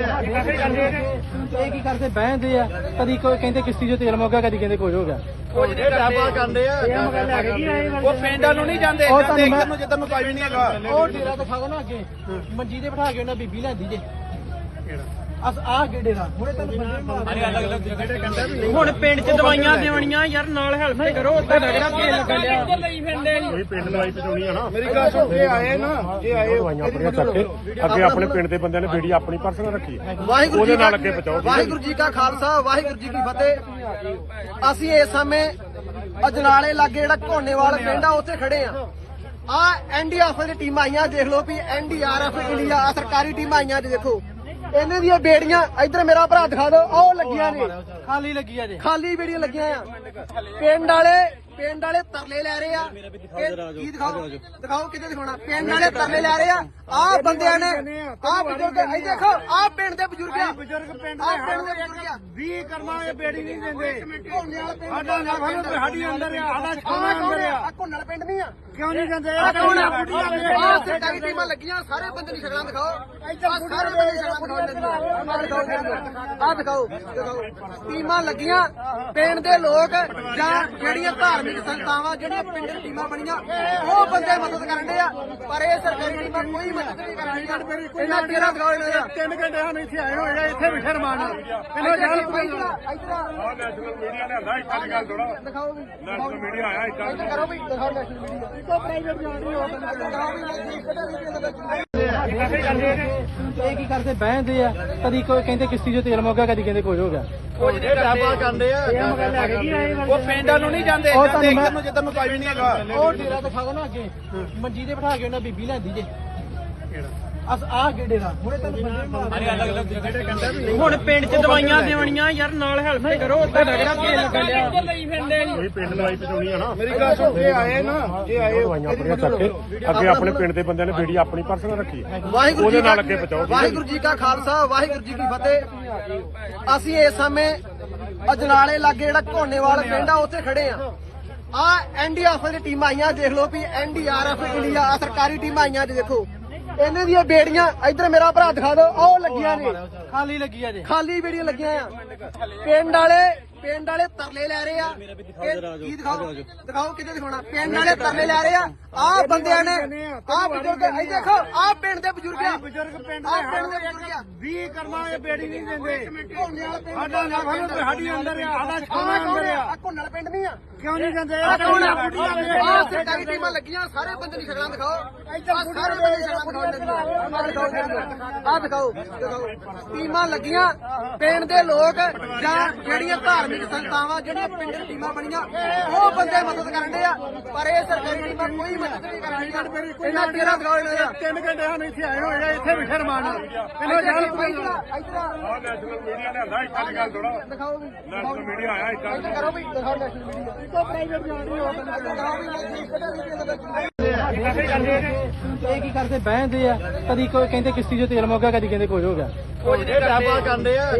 ਇਹ ਕੀ ਕਰਦੇ? ਬਹਿੰਦੇ ਆ। ਕਦੀ ਕੋਈ ਕਹਿੰਦੇ ਕਿਸ਼ਤੀ 'ਚ ਤੇਲ ਮੁੱਕ ਗਿਆ ਕਦੀ ਕਹਿੰਦੇ ਕੁਝ ਹੋ ਗਿਆ। ਕੁਝ ਨਹੀਂ ਡਰਾਪਾ ਕਰਦੇ ਆ। ਉਹ ਪਿੰਡਾਂ ਨੂੰ ਨਹੀਂ ਜਾਂਦੇ। ਉਹ ਤੁਹਾਨੂੰ ਮੈਂ- ਜਿੱਧਰ ਨੂੰ ਵੀ ਨਹੀਂ ਹੈਗਾ। ਉਹ ਡੇਰਾ ਦਿਖਾ ਦੋ ਨਾ ਅੱਗੇ। ਮੰਜੀ ਤੇ ਬਿਠਾ ਕੇ ਉਹਨਾਂ ਬੀਬੀ ਲੈਂਦੀ ਜੇ। ਅਸ ਆ ਅੱਗੇ ਡੇਰਾ ਹੁਣੇ ਤੁਹਾਨੂੰ ਬੰਦੇ ਮਾਰ ਹੁਣ ਪਿੰਡ 'ਚ ਦਵਾਈਆਂ ਦੇਵਣੀਆਂ ਯਾਰ ਨਾਲ ਹੈਲਪ ਕਰੋ ਉੱਤੇ ਲੱਗਣਾ ਕੀ ਲੱਗਣ ਡਿਆ ਕੋਈ ਪਿੰਡ ਦਵਾਈ ਪਚਾਉਣੀ ਆ ਨਾ। ਮੇਰੀ ਗੱਲ ਸੁਣ ਇਹ ਆਏ ਨਾ ਇਹ ਆਏ ਦਵਾਈਆਂ ਆਪਣੀਆਂ ਚੱਕ ਕੇ ਅੱਗੇ ਆਪਣੇ ਪਿੰਡ ਦੇ ਬੰਦਿਆਂ ਨੇ ਬੀੜੀ ਆਪਣੀ ਪਰਸਨਲ ਰੱਖੀ। ਹੈ। ਵਾਹਿਗੁਰੂ ਜੀ ਨਾਲ ਕਾ ਅੱਗੇ ਬਚਾਓ। ਵਾਹਿਗੁਰੂ ਜੀ ਕਾ ਖਾਲਸਾ ਵਾਹਿਗੁਰੂ ਜੀ ਕੀ ਫਤਿਹ। ਅਸੀਂ ਇਸ ਸਮੇਂ ਅਜਨਾਲੇ ਲਾਗੇ ਜਿਹੜਾ ਘੋਨੇਵਾਲ ਪਿੰਡ ਆ ਉੱਥੇ ਖੜੇ ਆ। ਆ ਐਨਡੀਆਰਐਫ ਦੀ ਟੀਮਾਂ ਆਈਆਂ ਦੇਖ ਲਓ ਵੀ ਐਨਡੀਆਰਐਫ ਇੰਡੀਆ ਆਹ ਸਰਕਾਰੀ ਟੀਮਾਂ ਆਈਆਂ ਜੀ ਦੇਖੋ। ਇਹਨਾਂ ਦੀਆਂ ਬੇੜੀਆਂ ਇੱਧਰ ਮੇਰਾ ਭਰਾ ਦਿਖਾ ਦਿਓ ਆਹ ਉਹ ਲੱਗੀਆਂ ਨੇ। ਖਾਲੀ ਲੱਗੀ ਆ ਜੇ ਖਾਲੀ ਬੇੜੀਆਂ ਲੱਗੀਆਂ ਆ। ਪਿੰਡ ਵਾਲੇ ਪਿੰਡ ਵਾਲੇ ਤਰਲੇ ਲੈ ਰਹੇ ਆ। ਇਹ ਕੀ ਦਿਖਾਓ? ਦਿਖਾਓ ਕਿੱਥੇ ਦਿਖਾਉਣਾ? ਪਿੰਡ ਵਾਲੇ ਤਰਲੇ ਲੈ ਰਹੇ ਆ। ਆਹ ਬੰਦਿਆਂ ਨੇ ਆਹ ਬਜ਼ੁਰਗ ਇਹ ਦੇਖੋ ਆਹ ਪਿੰਡ ਦੇ ਬਜ਼ੁਰਗ ਆ। ਬਜ਼ੁਰਗ ਪਿੰਡ ਆਹ ਪਿੰਡ ਦੇ ਬਜ਼ੁਰਗ ਆ। 20 ਕਰਮਾਂ ਇਹ ਬੇੜੀ ਨਹੀਂ ਦਿੰਦੇ। ਸਾਡਾ ਨਾ ਸਾਨੂੰ ਸਾਡੀ ਅੰਦਰ ਆ। ਸਾਡਾ ਛਾਵਾਂ ਕੌਣ ਅੰਦਰ ਆ। ਆ ਘੋਨਲ ਪਿੰਡ ਨਹੀਂ ਆ। ਕਿਉਂ ਨਹੀਂ ਜਾਂਦੇ ਆ? ਸਰਕਾਰੀ ਟੀਮਾਂ ਲੱਗੀਆਂ ਸਾਰੇ ਬੰਦੇ ਦੀ ਸ਼ਕਲਾਂ ਦਿਖਾਓ। ਆਹ ਸਾਰੇ ਬੰਦੇ ਦੀ ਸ਼ਕਲਾਂ ਦਿਖਾਓ। ਆਹ ਦਿਖਾਓ ਦਿਖਾਓ। ਟੀਮਾਂ ਲੱਗੀਆਂ। ਪਿੰਡ ਦੇ ਲੋਕ ਜਾਂ ਜਿਹੜੀਆਂ ਧਾਰਮਿਕ ਸੰਸਥਾਵਾਂ ਜਿਹੜੀਆਂ ਪਿੰਡ ਦੀ ਟੀਮਾਂ ਬਣੀਆਂ ਉਹ ਬੰਦੇ ਮਦਦ ਕਰਨ ਦੇ ਆ। ਪਰ ਇਹ ਸਰਕਾਰੀ ਟੀਮਾਂ ਕੋਈ ਮਦਦ ਨਹੀਂ ਕਰ ਰਹੀਆਂ ਇਹਨਾਂ ਤੇਰਾ ਦਿਖਾਓ ਇਹਨਾਂ ਦਾ ਤਿੰਨ ਘੰਟੇ ਸਾਨੂੰ ਇੱਥੇ ਆਏ ਹੋਏ ਆ ਇੱਥੇ ਵੀ ਸ਼ਰਮਾਨ ਇਹਨਾਂ ਜਾਨ ਇੱਧਰ ਇੱਧਰ। ਆਹ ਨੈਸ਼ਨਲ ਮੀਡੀਆ ਲਿਆਂਦਾ ਇੱਦਾਂ ਦੀ ਗੱਲ ਥੋੜਾ ਦਿਖਾਓ ਵੀ। ਨੈਸ਼ਨਲ ਮੀਡੀਆ ਆਇਆ ਇੱਧਰ ਕਰੋ ਵੀ ਦਿਖਾਓ ਨੈਸ਼ਨਲ ਮੀਡੀਆ ਇੱਕੋ ਪ੍ਰਾਈਵੇਟ ਜਾਣ ਰਹੀ ਹੋ ਦਿਖਾਓ ਵੀ ਕਿਹੜਾ ਰੀਜਨ ਦੇ ਵਿੱਚ ਇਹ ਕੀ ਕਰਦੇ? ਬਹਿੰਦੇ ਆ। ਕਦੀ ਕੋਈ ਕਹਿੰਦੇ ਕਿਸ਼ਤੀ 'ਚ ਤੇਲ ਮੁੱਕ ਗਿਆ ਕਦੀ ਕਹਿੰਦੇ ਕੁਝ ਹੋ ਗਿਆ। ਕੁਝ ਨਹੀਂ ਕਰਦੇ ਆ ਉਹ ਪਿੰਡਾਂ ਨੂੰ ਨਹੀਂ ਜਾਂਦੇ। ਉਹ ਤੁਹਾਨੂੰ ਮੈਂ- ਇੱਧਰ ਨੂੰ ਜਿੱਧਰ ਨੂੰ ਕੋਈ ਵੀ ਨਹੀਂ ਹੈਗਾ। ਉਹ ਡੇਰਾ ਦਿਖਾ ਦੋ ਨਾ ਅੱਗੇ। ਮੰਜੀ ਤੇ ਬਿਠਾ ਕੇ ਉਹਨਾਂ ਬੀਬੀ ਲੈਂਦੀ ਜੇ। ਅਸ ਆ ਅੱਗੇ ਡੇਰਾ ਹੁਣੇ ਤੁਹਾਨੂੰ ਬੰਦੇ ਮਾਰ ਹੁਣ ਪਿੰਡ 'ਚ ਦਵਾਈਆਂ ਦੇਵਣੀਆਂ ਯਾਰ ਨਾਲ ਹੈਲਪ ਕਰੋ ਉੱਤੇ ਲੱਗਣਾ ਕੀ ਲੱਗਣ ਡਿਆ ਕੋਈ ਪਿੰਡ ਦਵਾਈ ਪਚਾਉਣੀ ਆ ਨਾ। ਮੇਰੀ ਗੱਲ ਸੁਣ ਇਹ ਆਏ ਨਾ ਇਹ ਆਏ ਦਵਾਈਆਂ ਆਪਣੀਆਂ ਚੱਕ ਕੇ ਅੱਗੇ ਆਪਣੇ ਪਿੰਡ ਦੇ ਬੰਦਿਆਂ ਨੇ ਬੀੜੀ ਆਪਣੀ ਪਰਸਨਲ ਰੱਖੀ। ਹੈ। ਵਾਹਿਗੁਰੂ ਉਹਦੇ ਜੀ ਨਾਲ ਕਾ ਅੱਗੇ ਬਚਾਓ ਵਾਹਿਗੁਰੂ ਜੀ ਕਾ ਖਾਲਸਾ ਵਾਹਿਗੁਰੂ ਜੀ ਕੀ ਫਤਿਹ। ਅਸੀਂ ਇਸ ਸਮੇਂ ਅਜਨਾਲੇ ਲਾਗੇ ਜਿਹੜਾ ਘੋਨੇਵਾਲ ਪਿੰਡ ਆ ਉੱਥੇ ਖੜੇ ਆ। ਆ ਐਨਡੀਆਰਐਫ ਦੀ ਟੀਮਾਂ ਆਈਆਂ ਦੇਖ ਲਓ ਵੀ ਐਨਡੀਆਰਐਫ ਇੰਡੀਆ ਆਹ ਸਰਕਾਰੀ ਟੀਮਾਂ ਆਈਆਂ ਜੀ ਦੇਖੋ। ਇਹਨਾਂ ਦੀਆਂ ਬੇੜੀਆਂ ਇੱਧਰ ਮੇਰਾ ਭਰਾ ਦਿਖਾ ਦਿਓ ਆਹ ਉਹ ਲੱਗੀਆਂ ਨੇ। ਖਾਲੀ ਲੱਗੀ ਆ ਜੇ। ਖਾਲੀ ਬੇੜੀਆਂ ਲੱਗੀਆਂ ਆ। ਪਿੰਡ ਵਾਲੇ ਪਿੰਡ ਵਾਲੇ ਤਰਲੇ ਲੈ ਰਹੇ ਆ। ਇਹ ਕੀ ਦਿਖਾਓ? ਦਿਖਾਓ ਕਿੱਥੇ ਦਿਖਾਉਣਾ? ਪਿੰਡ ਵਾਲੇ ਤਰਲੇ ਲੈ ਰਹੇ ਆ। ਆਹ ਬੰਦਿਆਂ ਨੇ ਆਹ ਬਜ਼ੁਰਗ ਇਹ ਦੇਖੋ ਆਹ ਪਿੰਡ ਦੇ ਬਜ਼ੁਰਗ ਆ। ਬਜ਼ੁਰਗ ਪਿੰਡ ਦੇ ਬਜ਼ੁਰਗ ਆ। 20 ਕਰਮਾਂ ਇਹ ਬੇੜੀ ਨਹੀਂ ਦਿੰਦੇ। ਘੋਨੇ ਵਾਲਾ ਸਾਡਾ ਨਾ ਸਾਡੀ ਅੰਦਰ ਆ। ਸਾਡਾ ਛਾਵਾਂ ਕੌਣ ਅੰਦਰ ਆ ਆ ਆਹ ਘੋਨਲ ਪਿੰਡ ਨਹੀਂ ਆ। ਕਿਉਂ ਨਹੀਂ ਜਾਂਦੇ? ਆਹ ਕੌਣ ਆ? ਸਰਕਾਰੀ ਟੀਮਾਂ ਲੱਗੀਆਂ ਸਾਰੇ ਬੰਦੇ ਦੀ ਸ਼ਕਲਾਂ ਦਿਖਾਓ। ਆਹ ਸਾਰੇ ਬੰਦੇ ਦੀ ਸ਼ਕਲਾਂ ਦਿਖਾਓ। ਆਹ ਦਿਖਾਓ ਦਿਖਾਓ। ਟੀਮਾਂ ਲੱਗੀਆਂ। ਪਿੰਡ ਦੇ ਲੋਕ ਜਾਂ ਜਿਹੜੀਆਂ ਧਾਰਮਿਕ ਸੰਸਥਾਵਾਂ ਜਿਹੜੀਆਂ ਪਿੰਡ ਟੀਮਾਂ ਬਣੀਆਂ ਉਹ ਬੰਦੇ ਮਦਦ ਕਰਨ ਦੇ ਆ। ਪਰ ਇਹ ਸਰਕਾਰੀ ਟੀਮਾਂ ਕੋਈ ਮਦਦ ਨਹੀਂ ਕਰ ਰਹੀਆਂ ਇਹਨਾਂ ਤੇਰਾ ਇਹਨਾਂ ਦਾ ਤਿੰਨ ਘੰਟੇ ਸਾਨੂੰ ਇੱਥੇ ਆਏ ਹੋਏ ਆ ਇੱਥੇ ਵੀ ਸ਼ਰਮਾਨ ਇਹਨਾਂ ਜਾਨ ਇੱਧਰ ਆਹ ਨੈਸ਼ਨਲ ਮੀਡੀਆ ਲਿਆਂਦਾ ਇੱਦਾਂ ਦੀ ਗੱਲ ਥੋੜਾ ਦਿਖਾਓ ਵੀ। ਨੈਸ਼ਨਲ ਮੀਡੀਆ ਆਇਆ ਇੱਧਰ ਕਰੋ ਵੀ ਦਿਖਾਓ ਨੈਸ਼ਨਲ ਮੀਡੀਆ ਇੱਕੋ ਪ੍ਰਾਈਵੇਟ ਜਾਣ ਹੋ ਦਿਖਾਓ ਵੀ ਕਿਹੜਾ ਰੀਜਨ ਦੇ ਵਿੱਚ। ਇਹ ਕੀ ਕਰਦੇ ਬਹਿੰਦੇ ਆ। ਕਦੀ ਕੋਈ ਕਹਿੰਦੇ ਕਿਸ਼ਤੀ 'ਚ ਤੇਲ ਮੁੱਕ ਗਿਆ ਕਦੀ ਕਹਿੰਦੇ ਕੁਝ ਹੋ ਗਿਆ। ਕੁਝ ਨਹੀਂ ਡਰਾਪਾ ਕਰਦੇ ਆ।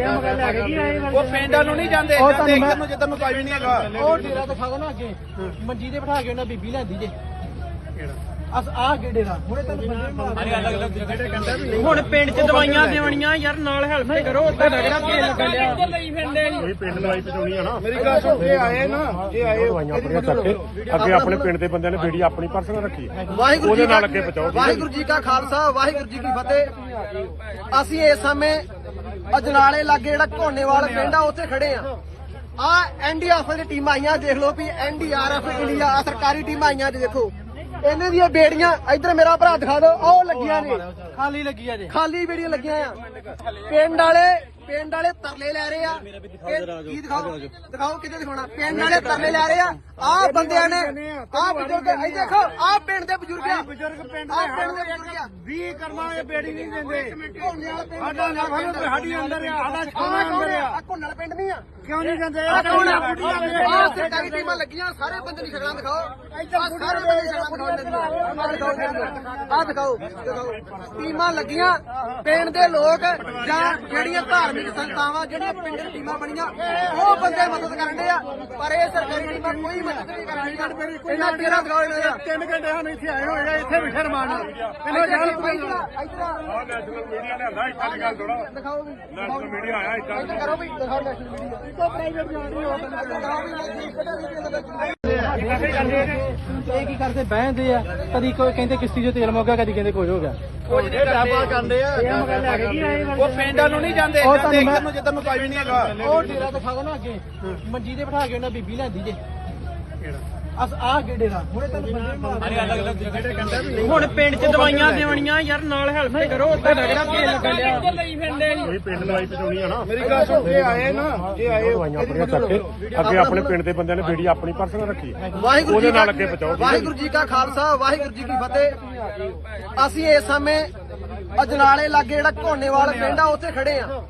ਉਹ ਪਿੰਡਾਂ ਨੂੰ ਨਹੀਂ ਜਾਂਦੇ। ਉਹ ਤੁਹਾਨੂੰ ਮੈਂ- ਇੱਧਰ ਨੂੰ ਜਿੱਧਰ ਨੂੰ ਕੋਈ ਵੀ ਨਹੀਂ ਹੈਗਾ। ਉਹ ਡੇਰਾ ਦਿਖਾ ਦੋ ਨਾ ਅੱਗੇ। ਮੰਜੀ ਤੇ ਬਿਠਾ ਕੇ ਉਹਨਾਂ ਬੀਬੀ ਲੈਂਦੀ ਜੇ। ਅਸ ਆ ਅੱਗੇ ਡੇਰਾ ਹੁਣੇ ਤੁਹਾਨੂੰ ਬੰਦੇ ਮਾਰ ਹੁਣ ਪਿੰਡ 'ਚ ਦਵਾਈਆਂ ਦੇਵਣੀਆਂ ਯਾਰ ਨਾਲ ਹੈਲਪ ਕਰੋ ਉੱਤੇ ਲੱਗਣਾ ਕੀ ਲੱਗਣ ਡਿਆ ਕੋਈ ਪਿੰਡ ਦਵਾਈ ਪਚਾਉਣੀ ਆ ਨਾ। ਮੇਰੀ ਗੱਲ ਸੁਣ ਇਹ ਆਏ ਨਾ ਇਹ ਆਏ ਦਵਾਈਆਂ ਆਪਣੀਆਂ ਚੱਕ। ਕੇ ਅੱਗੇ ਆਪਣੇ ਪਿੰਡ ਦੇ ਬੰਦਿਆਂ ਨੇ ਬੀੜੀ ਆਪਣੀ ਪਰਸਨਲ ਰੱਖੀ। ਹੈ। ਵਾਹਿਗੁਰੂ ਉਹਦੇ ਜੀ ਨਾਲ ਕਾ ਅੱਗੇ ਬਚਾਓ। ਵਾਹਿਗੁਰੂ ਜੀ ਕਾ ਖਾਲਸਾ ਵਾਹਿਗੁਰੂ ਜੀ ਕੀ ਫਤਿਹ। ਅਸੀਂ ਇਸ ਸਮੇਂ ਅਜਨਾਲੇ ਲਾਗੇ ਜਿਹੜਾ ਘੋਨੇਵਾਲ ਪਿੰਡ ਆ ਉੱਥੇ ਖੜੇ ਆ। ਆ ਐਨਡੀਆਰਐਫ ਦੀ ਟੀਮਾਂ ਆਈਆਂ ਦੇਖ ਲਓ ਵੀ ਐਨਡੀਆਰਐਫ ਇੰਡੀਆ ਆਹ ਸਰਕਾਰੀ ਟੀਮਾਂ ਆਈਆਂ ਜੀ ਦੇਖੋ। ਇਹਨਾਂ ਦੀਆਂ ਬੇੜੀਆਂ ਇੱਧਰ ਮੇਰਾ ਭਰਾ ਦਿਖਾ ਦਿਓ ਆਹ ਉਹ ਲੱਗੀਆਂ ਨੇ। ਖਾਲੀ ਲੱਗੀ ਆ ਜੇ ਖਾਲੀ ਬੇੜੀਆਂ ਲੱਗੀਆਂ ਆ। ਪਿੰਡ ਵਾਲੇ ਪਿੰਡ ਵਾਲੇ ਤਰਲੇ ਲੈ ਰਹੇ ਆ। ਕੀ ਦਿਖਾਓ ਦਿਖਾਓ। ਕਿੱਥੇ ਦਿਖਾਉਣਾ? ਪਿੰਡ ਵਾਲੇ ਤਰਲੇ ਲੈ ਰਹੇ ਆ। ਆਹ ਬੰਦਿਆਂ ਨੇ ਆਹ ਬਜ਼ੁਰਗ ਇਹ ਦੇਖੋ ਆਹ ਪਿੰਡ ਦੇ ਬਜ਼ੁਰਗ ਆ। ਬਜ਼ੁਰਗ ਪਿੰਡ ਆਹ ਪਿੰਡ ਦੇ ਬਜ਼ੁਰਗ ਆ। 20 ਕਰਮਾਂ ਇਹ ਬੇੜੀ ਨਹੀਂ ਦਿੰਦੇ। ਸਾਡਾ ਨਾ ਸਾਨੂੰ ਤੇ ਸਾਡੀ ਅੰਦਰ ਆ। ਸਾਡਾ ਆਹ ਛਾਵਾਂ ਅੰਦਰ ਆ। ਆ। ਆਹ ਘੋਨਲ ਪਿੰਡ ਨਹੀਂ ਆ। ਕਿਉਂ ਨਹੀਂ ਜਾਂਦੇ? ਆਹ ਆਹ ਸਰਕਾਰੀ ਟੀਮਾਂ ਲੱਗੀਆਂ ਸਾਰੇ ਬੰਦੇ ਦੀ ਸ਼ਕਲਾਂ ਦਿਖਾਓ। ਆਹ ਸਾਰੇ ਬੰਦੇ ਸ਼ਕਲਾਂ ਦਿਖਾਓ। ਆ ਦਿਖਾਓ ਦਿਖਾਓ ਟੀਮਾਂ ਲੱਗੀਆਂ। ਪਿੰਡ ਦੇ ਲੋਕ ਜਾਂ ਜਿਹੜੀਆਂ ਧਾਰਮਿਕ ਸੰਸਥਾਵਾਂ ਜਿਹੜੀਆਂ ਪਿੰਡ ਦੀ ਟੀਮਾਂ ਬਣੀਆਂ ਉਹ ਬੰਦੇ ਮਦਦ ਕਰਨ ਦੇ ਆ। ਪਰ ਇਹ ਸਰਕਾਰੀ ਟੀਮਾਂ ਕੋਈ ਮਦਦ ਨਹੀਂ ਕਰਦੀਆਂ ਇਹਨਾਂ ਤੇਰਾ ਦਿਖਾਓ ਇਹਨਾਂ ਦਾ ਤਿੰਨ ਘੰਟੇ ਸਾਨੂੰ ਇੱਥੇ ਆਏ ਹੋਏ ਆ ਇੱਥੇ ਵੀ ਸ਼ਰਮਾਨ ਇਹਨਾਂ ਜਾਲ ਇਧਰ ਆਹ ਨੈਸ਼ਨਲ ਮੀਡੀਆ ਲਿਆਂਦਾ ਇੱਦਾਂ ਦੀ ਗੱਲ ਥੋੜਾ ਦਿਖਾਓ ਵੀ। ਨੈਸ਼ਨਲ ਮੀਡੀਆ ਆਇਆ ਇੱਧਰ ਕਰੋ ਵੀ ਦਿਖਾਓ ਨੈਸ਼ਨਲ ਮੀਡੀਆ ਇੱਕੋ ਪ੍ਰਾਈਵੇਟ ਜਾਣ ਹੋ ਦਿਖਾਓ ਵੀ ਇਹ ਕੀ ਕਰਦੇ? ਬਹਿੰਦੇ ਆ। ਕਦੀ ਕੋਈ ਕਹਿੰਦੇ ਕਿਸ਼ਤੀ 'ਚ ਤੇਲ ਮੁੱਕ ਗਿਆ ਕਦੀ ਕਹਿੰਦੇ ਕੁਝ ਹੋ ਗਿਆ। ਇਹ ਡਾਬਾ ਕਰਦੇ ਆ ਉਹ ਪਿੰਡਾਂ ਨੂੰ ਨਹੀਂ ਜਾਂਦੇ। ਉਹ ਮੈਂ- ਨੂੰ ਜਿੱਦਾਂ ਨੂੰ ਕੋਈ ਵੀ ਨਹੀਂ ਹੈਗਾ। ਉਹ ਡੇਰਾ ਦਿਖਾ ਦੋ ਨਾ ਅੱਗੇ। ਮੰਜੀ ਤੇ ਬਿਠਾ ਕੇ ਉਹਨਾਂ ਬੀਬੀ ਲੈਂਦੀ ਜੇ। ਅਸ ਆ ਅੱਗੇ ਡੇਰਾ ਹੁਣੇ ਤੈਨੂੰ ਬੰਦੇ ਮਾਰ ਹੁਣ ਪਿੰਡ 'ਚ ਦਵਾਈਆਂ ਦੇਵਣੀਆਂ ਯਾਰ ਨਾਲ ਹੈਲਪ ਤੇ ਕਰੋ ਉੱਥੇ ਲੱਗਣਾ ਕੀ ਲੱਗਣ ਡਿਆ ਕੋਈ ਪਿੰਡ ਦਵਾਈ ਪਚਾਉਣੀ ਆ ਨਾ। ਮੇਰੀ ਗੱਲ ਸੁਣ ਇਹ ਆਏ ਨਾ ਇਹ ਆਏ ਦਵਾਈਆਂ ਆਪਣੀਆਂ ਚੱਕ ਕੇ ਅੱਗੇ ਆਪਣੇ ਪਿੰਡ ਦੇ ਬੰਦਿਆਂ ਨੇ ਬੇੜੀ ਆਪਣੀ ਪਰਸਨਲ ਰੱਖੀ। ਵਾਹਿਗੁਰੂ ਉਹਦੇ ਜੀ ਨਾਲ ਕਾ ਅੱਗੇ ਪਹੁੰਚਾਓ। ਵਾਹਿਗੁਰੂ ਜੀ ਕਾ ਖਾਲਸਾ ਵਾਹਿਗੁਰੂ ਜੀ ਕੀ ਫਤਿਹ। ਅਸੀਂ ਇਸ ਸਮੇਂ ਅਜਨਾਲੇ ਲਾਗੇ ਜਿਹੜਾ ਘੋਨੇਵਾਲ ਪਿੰਡ ਆ ਉੱਥੇ ਖੜੇ ਆ।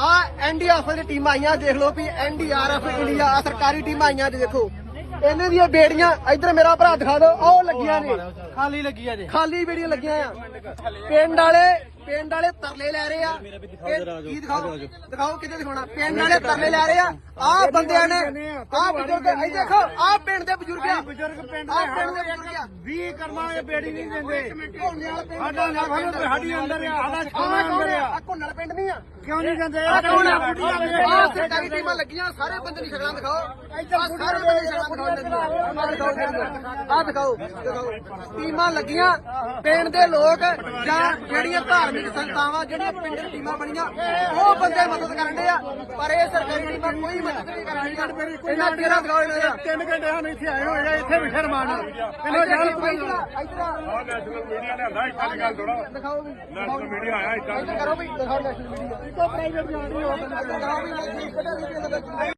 ਆ ਐਨਡੀਆਰਐਫ ਦੀ ਟੀਮਾਂ ਆਈਆਂ ਦੇਖ ਲਓ ਵੀ ਐਨਡੀਆਰਐਫ ਇੰਡੀਆ ਆਹ ਸਰਕਾਰੀ ਟੀਮਾਂ ਆਈਆਂ ਜੀ ਦੇਖੋ। ਇਹਨਾਂ ਦੀਆਂ ਬੇੜੀਆਂ ਇੱਧਰ ਮੇਰਾ ਭਰਾ ਦਿਖਾ ਦਿਓ ਆਹ ਉਹ ਲੱਗੀਆਂ ਨੇ। ਖਾਲੀ ਲੱਗੀ ਆ ਜੇ। ਖਾਲੀ ਬੇੜੀਆਂ ਲੱਗੀਆਂ ਆ। ਪਿੰਡ ਵਾਲੇ ਪਿੰਡ ਵਾਲੇ ਤਰਲੇ ਲੈ ਰਹੇ ਆ। ਇਹ ਕੀ ਦਿਖਾਓ? ਦਿਖਾਓ ਕਿੱਥੇ ਦਿਖਾਉਣਾ? ਪਿੰਡ ਵਾਲੇ ਤਰਲੇ ਲੈ ਰਹੇ ਆ। ਆਹ ਬੰਦਿਆਂ ਨੇ ਆਹ ਬਜ਼ੁਰਗ ਇਹ ਦੇਖੋ ਆਹ ਪਿੰਡ ਦੇ ਬਜ਼ੁਰਗ ਆ। ਬਜ਼ੁਰਗ ਪਿੰਡ ਆਹ ਪਿੰਡ ਦੇ ਬਜ਼ੁਰਗ ਆ। ਵੀ ਕਰਮਾ ਇਹ ਬੇੜੀ ਨਹੀਂ ਦਿੰਦੇ। ਸਾਡਾ ਸਾਡੀ ਅੰਦਰ ਆ। ਸਾਡਾ ਆਹ ਛਾਣਾ ਕੌਣ ਅੰਦਰ ਆ। ਆ ਆਹ ਘੋਨੇ ਵਾਲਾ ਪਿੰਡ ਨਹੀਂ ਆ। ਕਿਉਂ ਨਹੀਂ ਦਿੰਦੇ ਆਹ ਕੌਣ ਆ? ਆਹ ਸਰਕਾਰੀ ਟੀਮਾਂ ਲੱਗੀਆਂ ਸਾਰੇ ਬੰਦੇ ਦੀ ਸ਼ਕਲਾਂ ਦਿਖਾਓ। ਸਾਰੇ ਬੰਦੇ ਦੀ ਸ਼ਕਲਾਂ ਦਿਖਾਓ ਆਹ ਦਿਖਾਓ ਦਿਖਾਓ। ਟੀਮਾਂ ਲੱਗੀਆਂ ਪਿੰਡ ਦੇ ਲੋਕ ਜਾਂ ਜਿਹੜੀਆਂ ਧਾਰਮਿਕ ਸੰਸਥਾਵਾਂ ਜਿਹੜੀਆਂ ਪਿੰਡ ਦੀ ਟੀਮਾਂ ਬਣੀਆਂ ਉਹ ਬੰਦੇ ਮਦਦ ਕਰਨ ਦੇ ਆ। ਪਰ ਇਹ ਸਰਕਾਰੀ ਟੀਮਾਂ ਕੋਈ ਮਦਦ ਨਹੀਂ ਕਰਦੀਆਂ ਇਹਨਾਂ ਤੇਰਾ ਦਿਖਾਓ ਇਹਨਾਂ ਦਾ ਤਿੰਨ ਘੰਟੇ ਸਾਨੂੰ ਇੱਥੇ ਆਏ ਹੋਏ ਆ ਇੱਥੇ ਵੀ ਸ਼ਰਮਾਨ ਇਹਨਾਂ ਜਾਲ ਆਹ ਨੈਸ਼ਨਲ ਮੀਡੀਆ ਲਿਆਂਦਾ ਇੱਦਾਂ ਦੀ ਗੱਲ ਥੋੜਾ ਦਿਖਾਓ ਵੀ ਨੈਸ਼ਨਲ ਮੀਡੀਆ ਆਇਆ ਇੱਧਰ ਕਰੋ ਵੀ ਦਿਖਾਓ ਨੈਸ਼ਨਲ ਮੀਡੀਆ ਇੱਕੋ ਪ੍ਰਾਈਵੇਟ ਜਾਣ ਰਹੀ ਹੋ ਦਿਖਾਓ ਵੀ